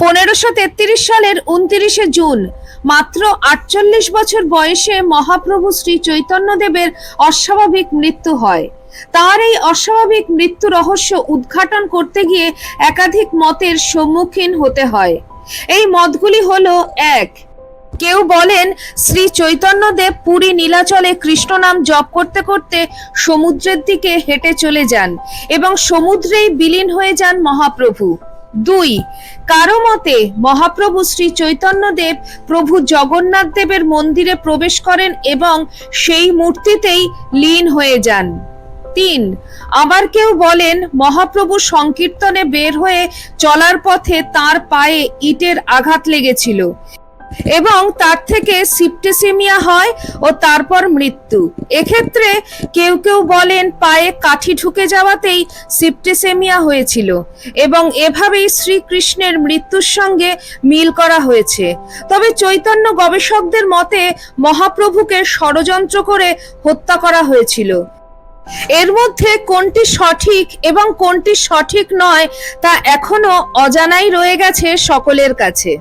পনেরোশো তেত্রিশ সালের উনত্রিশে জুন, মাত্র আটচল্লিশ বছর বয়সে মহাপ্রভু শ্রী চৈতন্যদেবের অস্বাভাবিক মৃত্যু হয়। তার এই অস্বাভাবিক মৃত্যু রহস্য উদ্ঘাটন করতে গিয়ে একাধিক মতের সম্মুখীন হতে হয়। এই মতগুলি হলো এক, কেউ বলেন শ্রী চৈতন্যদেব পুরী নীলাচলে কৃষ্ণ নাম জপ করতে করতে সমুদ্রের দিকে হেঁটে চলে যান এবং সমুদ্রেই বিলীন হয়ে যান মহাপ্রভু। দুই, কারও মতে মহাপ্রভু শ্রী চৈতন্যদেব প্রভু জগন্নাথ দেবের মন্দিরে প্রবেশ করেন এবং সেই মূর্তিতেই লীন হয়ে যান। তিন, আবার কেউ বলেন মহাপ্রভু সংকীর্তনে বের হয়ে চলার পথে তার পায়ে ইটের আঘাত লেগেছিল। এবং তার থেকে সিপটেসেমিয়া হয় ও তারপর মৃত্যু। এক্ষেত্রে কেউ কেউ বলেন পায়ে কাঠি ঢুকে যাওয়াতেই সিপটেসেমিয়া হয়েছিল এবং এভাবেই শ্রীকৃষ্ণের মৃত্যুর সঙ্গে মিল করা হয়েছে। তবে চৈতন্য গবেষকদের মতে মহাপ্রভুকে ষড়যন্ত্র করে হত্যা করা হয়েছিল। এর মধ্যে কোনটি সঠিক এবং কোনটি সঠিক নয় তা এখনও অজানাই রয়ে গেছে সকলের কাছে।